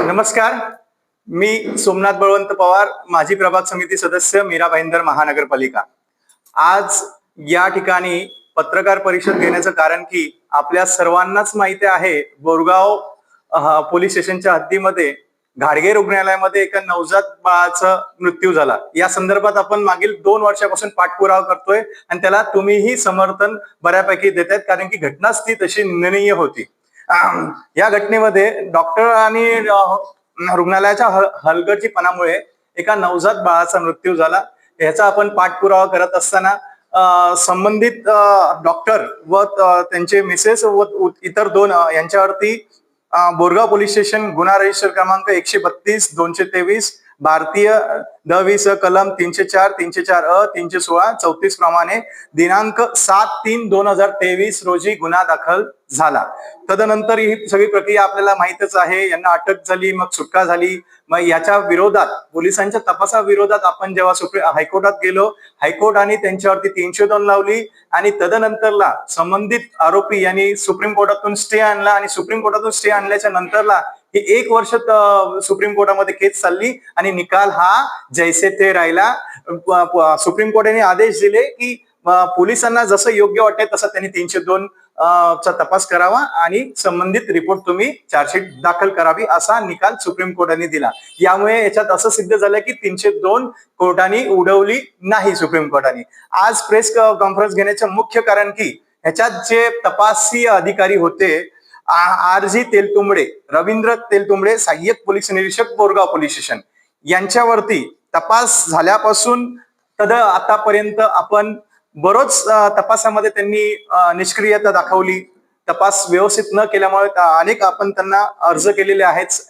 नमस्कार. मी सोमनाथ बळवंत पवार माजी प्रभाग समिती सदस्य मीरा भाईंदर महानगरपालिका. आज या ठिकाणी पत्रकार परिषद घेण्याचं कारण की आपल्या सर्वांनाच माहिती आहे बोरगाव पोलीस स्टेशनच्या हद्दीमध्ये घाडगे रुग्णालयामध्ये एका नवजात बाळाचा मृत्यू झाला. या संदर्भात आपण मागील दोन वर्षापासून पाठपुरावा करतोय आणि त्याला तुम्हीही समर्थन बऱ्यापैकी देत आहेत कारण की घटनाच ती तशी निंदनीय होती. या घटनेमध्ये डॉक्टर आणि रुग्णालयाच्या हल- हलगर्जीपणामुळे एका नवजात बाळाचा मृत्यू झाला. याचा आपण पाठपुरावा करत असताना संबंधित डॉक्टर व त्यांचे मिसेस व इतर दोन यांच्यावरती बोरगाव पोलीस स्टेशन गुन्हा रजिस्टर क्रमांक एकशे बत्तीस दोनशे तेवीस भारतीय द वीस कलम तीनशे चार तीनशे चार अ तीनशे सोळा चौतीस प्रमाणे दिनांक सात तीन दोन हजार तेवीस रोजी गुन्हा दाखल झाला. तदनंतर ही सगळी प्रक्रिया आपल्याला माहितच आहे. यांना अटक झाली मग सुटका झाली. मग याच्या विरोधात पोलिसांच्या तपासाविरोधात आपण जेव्हा सुप्रीम हायकोर्टात गेलो हायकोर्टाने त्यांच्यावरती तीनशे दोन लावली आणि तदनंतरला संबंधित आरोपी यांनी सुप्रीम कोर्टातून स्टे आणला आणि सुप्रीम कोर्टातून स्टे आणल्याच्या नंतरला ही एक वर्ष सुप्रीम कोर्टामध्ये केस चालली आणि निकाल हा जैसे ते राहिला. सुप्रीम कोर्टाने आदेश दिले की पोलिसांना जसं योग्य वाटेल तसं त्यांनी तीनशे दोन चा तपास करावा आणि संबंधित रिपोर्ट तुम्ही चार्जशीट दाखल करावी असा निकाल सुप्रीम कोर्टाने दिला. यामुळे याच्यात असं सिद्ध झालं की तीनशे दोन कोर्टाने उडवली नाही सुप्रीम कोर्टाने. आज प्रेस कॉन्फरन्स घेण्याचं मुख्य कारण की ह्याच्यात जे तपासी अधिकारी होते आर जी तेलतुंबडे रवींद्र तेलतुंबडे सहाय्यक पोलीस निरीक्षक बोरगाव पोलीस स्टेशन यांच्यावरती तपास झाल्यापासून तद आतापर्यंत आपण बरोच तपासामध्ये त्यांनी निष्क्रियता दाखवली. तपास व्यवस्थित न केल्यामुळे अनेक आपण त्यांना अर्ज केलेले आहेत.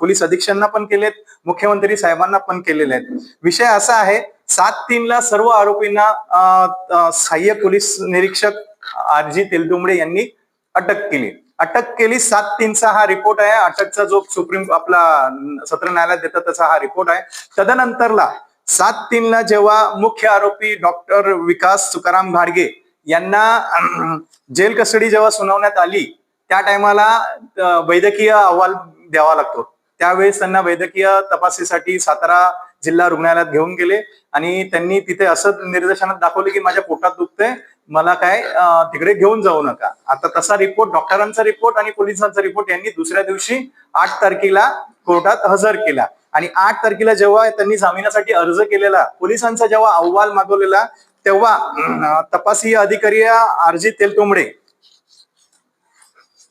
पोलीस अधीक्षकांना पण केलेत मुख्यमंत्री साहेबांना पण केलेले आहेत. विषय असा आहे सात तीनला सर्व आरोपींना सहाय्य सहाय्यक पोलीस निरीक्षक आर जी तेलतुंबडे यांनी अटक केली. अटक केली सात तीनचा हा रिपोर्ट आहे. अटकचा जो सुप्रीम आपला सत्र न्यायालयात देतात त्याचा हा रिपोर्ट आहे. तदनंतरला सात तीनला जेव्हा मुख्य आरोपी डॉक्टर विकास तुकाराम घाडगे यांना जेल कस्टडी जेव्हा सुनावण्यात आली त्या टायमाला वैद्यकीय अहवाल द्यावा लागतो. त्यावेळेस त्यांना वैद्यकीय तपासणीसाठी सातारा जिल्हा रुग्णालयात घेऊन गेले आणि त्यांनी तिथे असं निर्देशनात दाखवले की माझ्या पोटात दुखतंय मला काय तिकडे घेऊन जाऊ नका. आता तसा रिपोर्ट डॉक्टरांचा रिपोर्ट आणि पोलिसांचा रिपोर्ट यांनी दुसऱ्या दिवशी आठ तारखेला कोर्टात हजर केला. आणि आठ तारखेला जेव्हा त्यांनी जामिनासाठी अर्ज केलेला पोलिसांचा जेव्हा अहवाल मागवलेला तेव्हा तपासीय अधिकारी आरजी तेलतुंबडे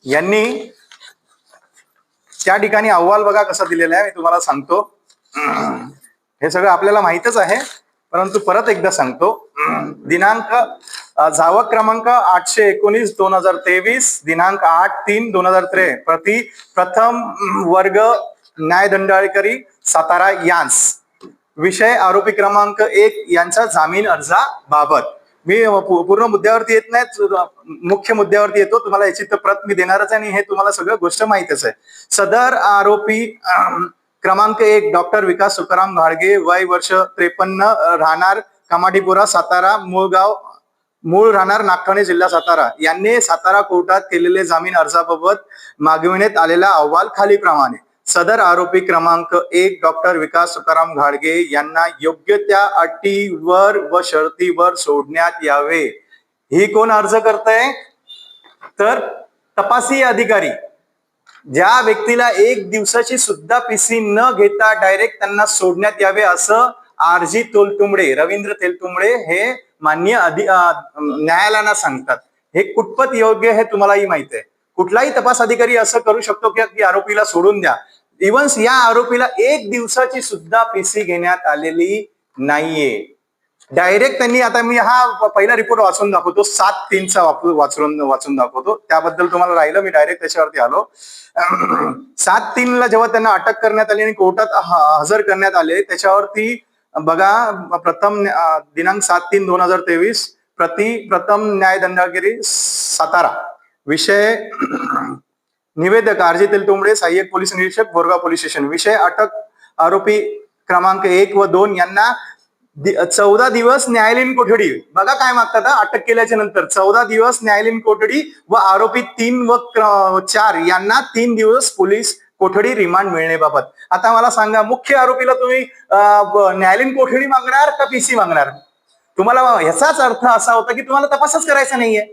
यांनी त्या ठिकाणी अहवाल बघा कसा दिलेला आहे मी तुम्हाला सांगतो. हे सगळं आपल्याला माहितच आहे परंतु परत एकदा सांगतो. दिनांक जावक क्रमांक आठशे एकोणीस दोन हजार तेवीस दिनांक आठ तीन दोन हजार त्रे प्रति प्रथम वर्ग न्यायदंडाधिकारी सातारा यांस. विषय आरोपी क्रमांक एक यांचा जामीन अर्जाबाबत. मी पूर्ण मुद्द्यावरती येत नाही मुख्य मुद्द्यावरती येतो. तुम्हाला याची तर प्रत मी देणारच आणि हे तुम्हाला सगळं गोष्ट माहितच आहे. सदर आरोपी क्रमांक एक डॉक्टर विकास तुकाराम घाडगे वय वर्ष त्रेपन्न राहणार कमाडीपुरा सातारा मूळगाव मूळ राहणार नागठाणे जिल्हा सातारा. यांनी सातारा कोर्टात केलेले जामीन अर्जाबाबत मागविण्यात आलेला अहवाल खालीप्रमाणे सदर आरोपी क्रमांक एक डॉक्टर विकास तुकाराम घाडगे यांना योग्य त्या अटीवर व शर्तीवर सोडण्यात यावे. ही कोण अर्ज करतय? तर तपासी अधिकारी. ज्या व्यक्तीला एक दिवसाची सुद्धा पीसी न घेता डायरेक्ट त्यांना सोडण्यात यावे असं आरजी तोलतुंबडे रवींद्र तेलतुंबडे हे मान्य अधि न्यायालयाला सांगतात. हे कुठपत योग्य हे तुम्हालाही माहीत आहे. कुठलाही तपास अधिकारी असं करू शकतो की आरोपीला सोडून द्या. इव्हन्स या आरोपीला एक दिवसाची सुद्धा पीसी घेण्यात आलेली नाहीये. डायरेक्ट त्यांनी आता मी हा पहिला रिपोर्ट वाचून दाखवतो. सात तीनचा वापर वाचून वाचून दाखवतो. त्याबद्दल तुम्हाला राहिलं मी डायरेक्ट त्याच्यावरती आलो. सात तीनला जेव्हा त्यांना अटक करण्यात आली आणि कोर्टात हजर करण्यात आले त्याच्यावरती बघा प्रथम दिनांक सात तीन दोन हजार तेवीस प्रति प्रथम न्यायदंडागिरी सातारा. विषय निवेदक आरजी तेलतुंबडे सहाय्यक पोलीस निरीक्षक बोरगाव पोलीस स्टेशन. विषय अटक आरोपी क्रमांक एक व दोन यांना दि- चौदा दिवस न्यायालयीन कोठडी. बघा काय मागतात अटक केल्याच्यानंतर चौदा दिवस न्यायालयीन कोठडी व आरोपी तीन व क्र- चार यांना तीन दिवस पोलीस कोठडी रिमांड मिळण्याबाबत. आता मला सांगा मुख्य आरोपीला तुम्ही न्यायालयीन कोठडी मागणार का पीसी मागणार? तुम्हाला ह्याचाच अर्थ असा होता की तुम्हाला तपासच करायचा नाहीये.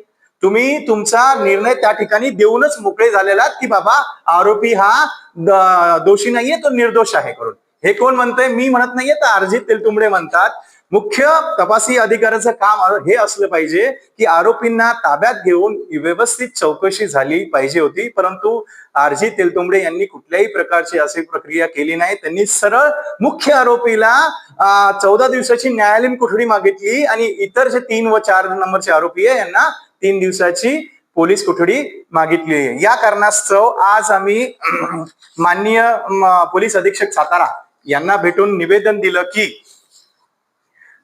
तुम्ही तुमचा निर्णय त्या ठिकाणी देऊनच मोकळे झालेला की बाबा आरोपी हा दोषी नाहीये तो निर्दोष आहे करून. हे कोण म्हणतंय? मी म्हणत नाहीये तर अर्जित तेलतुंबडे म्हणतात. मुख्य तपासी अधिकाऱ्याचं काम हे असलं पाहिजे की आरोपींना ताब्यात घेऊन व्यवस्थित चौकशी झाली पाहिजे होती. परंतु आरजी तेलतुंबडे यांनी कुठल्याही प्रकारची अशी प्रक्रिया केली नाही. त्यांनी सरळ मुख्य आरोपीला चौदा दिवसाची न्यायालयीन कोठडी मागितली आणि इतर जे तीन व चार नंबरचे आरोपी आहे यांना तीन दिवसाची पोलीस कोठडी मागितली. आहे या कारणास्तव आज आम्ही माननीय पोलीस अधीक्षक सातारा यांना भेटून निवेदन दिलं की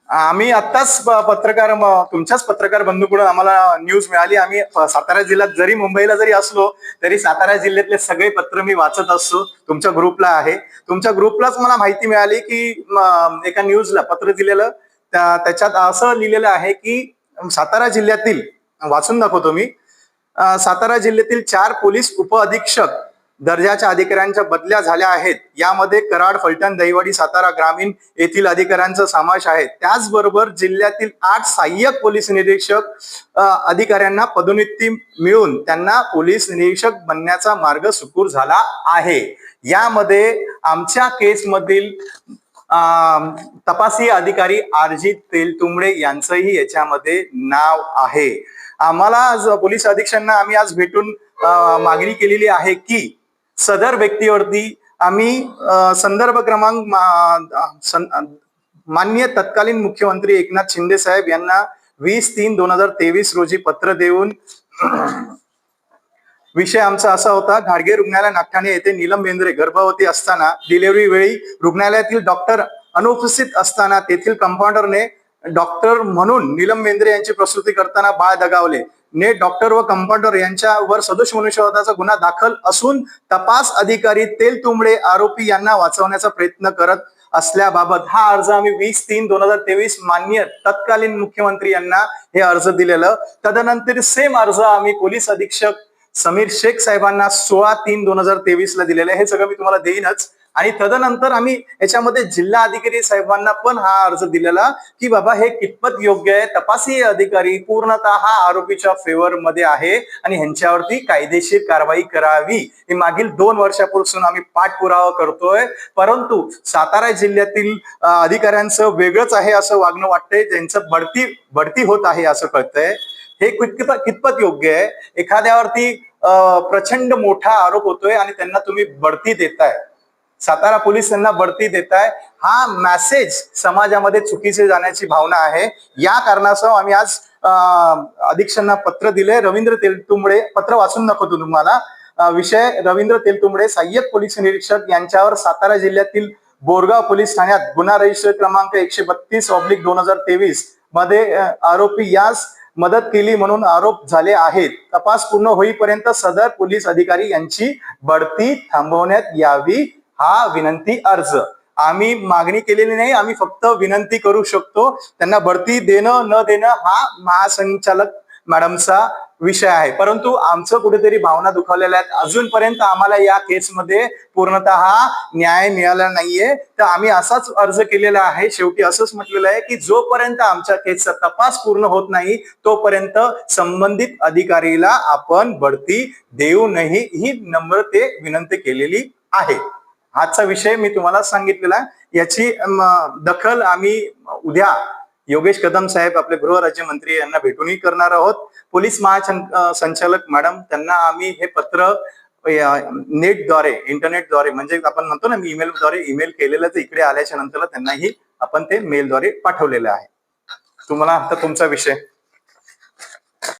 आम्ही आत्ताच पत्रकार तुमच्याच पत्रकार बंधूकडून आम्हाला न्यूज मिळाली. आम्ही सातारा जिल्ह्यात जरी मुंबईला जरी असलो तरी सातारा जिल्ह्यातले सगळे पत्र मी वाचत असतो. तुमच्या ग्रुपला आहे. तुमच्या ग्रुपलाच मला माहिती मिळाली की एका न्यूजला पत्र दिलेलं. त्याच्यात असं लिहिलेलं आहे की सातारा जिल्ह्यातील वाचून दाखवतो मी. सातारा जिल्ह्यातील चार पोलीस उप अधीक्षक दर्जाच्या अधिकाऱ्यांच्या बदल्या झाल्या आहेत. यामध्ये कराड फलटण दहिवाडी सातारा ग्रामीण येथील अधिकाऱ्यांचा समावेश आहे. त्याचबरोबर जिल्ह्यातील आठ सहाय्यक पोलीस निरीक्षक अधिकाऱ्यांना पदोन्नती मिळून त्यांना पोलीस निरीक्षक बनण्याचा मार्ग सुकूर झाला आहे. यामध्ये आमच्या केसमधील तपासी अधिकारी आरजी तेलतुंबडे यांचंही याच्यामध्ये नाव आहे. आम्हाला आज पोलीस अधीक्षकांना आम्ही आज भेटून मागणी केलेली आहे की सदर व्यक्तीवरती आम्ही संदर्भ क्रमांक मान्य माननीय तत्कालीन मुख्यमंत्री एकनाथ शिंदे साहेब यांना वीस तीन दोन हजार तेवीस रोजी पत्र देऊन विषय आमचा असा होता घाडगे रुग्णालय नागठाणे येथे नीलम बेंद्रे गर्भवती असताना डिलिव्हरी वेळी रुग्णालयातील डॉक्टर अनुपस्थित असताना तेथील कंपाऊंडरने डॉक्टर म्हणून नीलम बेंद्रे यांची प्रसूती करताना बाळ दगावले. ने डॉक्टर व कंपाऊंडर यांच्यावर सदोष मनुष्यवधाचा गुन्हा दाखल असून तपास अधिकारी तेल तुंबडे आरोपी यांना वाचवण्याचा प्रयत्न करत असल्याबाबत हा अर्ज आम्ही वीस तीन दोन हजार तेवीस मान्य तत्कालीन मुख्यमंत्री यांना हे अर्ज दिलेलं. तदनंतर सेम अर्ज आम्ही पोलीस अधीक्षक समीर शेख साहेबांना सोळा तीन दोन हजार तेवीस ला दिलेलं आहे. हे सगळं मी तुम्हाला देईनच. आणि तदनंतर आम्ही याच्यामध्ये जिल्हा अधिकारी साहेबांना पण हा अर्ज दिलेला की बाबा हे कितपत योग्य आहे? तपासी अधिकारी पूर्णतः हा आरोपीच्या फेवर मध्ये आहे आणि ह्यांच्यावरती कायदेशीर कारवाई करावी. हे मागील दोन वर्षापासून आम्ही पाठपुरावा करतोय. परंतु सातारा जिल्ह्यातील अधिकाऱ्यांचं वेगळंच आहे असं वागणं वाटतंय. त्यांचं बढती बढती होत आहे असं कळतंय. हे कितपत कितपत योग्य आहे? एखाद्यावरती प्रचंड मोठा आरोप होतोय आणि त्यांना तुम्ही बढती देताय. सातारा पोलीस त्यांना बढती देताय. हा मॅसेज समाजामध्ये चुकीचे जाण्याची भावना आहे. या कारणासह आम्ही आज अधीक्षांना अधीक्षकांना पत्र दिले रवींद्र तेलतुंबडे पत्र वाचून दाखवतो तुम्हाला. विषय रवींद्र तेलतुंबडे सहाय्यक पोलीस निरीक्षक यांच्यावर सातारा जिल्ह्यातील बोरगाव पोलीस ठाण्यात गुन्हा रजिस्टर क्रमांक एकशे बत्तीस ऑब्लिक दोन हजार तेवीसमध्ये आरोपी यास मदत केली म्हणून आरोप झाले आहेत. तपास पूर्ण होईपर्यंत सदर पोलीस अधिकारी यांची बढती थांबवण्यात यावी हा विनंती अर्ज. आम्ही मागणी केलेली नाही आम्ही फक्त विनंती करू शकतो. त्यांना बढती देणं न देणं हा महासंचालक मॅडमचा विषय आहे. परंतु आमचं कुठेतरी भावना दुखावलेल्या आहेत. अजूनपर्यंत आम्हाला या केसमध्ये पूर्णतः न्याय मिळाला नाहीये. तर आम्ही असाच अर्ज केलेला आहे. शेवटी असंच म्हटलेलं आहे की जोपर्यंत आमच्या केसचा तपास पूर्ण होत नाही तोपर्यंत संबंधित अधिकारीला आपण बढती देऊ नाही ही नम्रते विनंती केलेली आहे. आजचा विषय मी तुम्हाला सांगितलेला आहे. याची दखल आम्ही उद्या योगेश कदम साहेब आपले गृहराज्यमंत्री यांना भेटूनही करणार आहोत. पोलीस महासंचालक मॅडम त्यांना आम्ही हे पत्र नेटद्वारे इंटरनेटद्वारे म्हणजे आपण म्हणतो ना मी ईमेलद्वारे ईमेल केलेलं तर इकडे आल्याच्यानंतर त्यांनाही आपण ते मेलद्वारे पाठवलेलं आहे. तुम्हाला आता तुमचा विषय.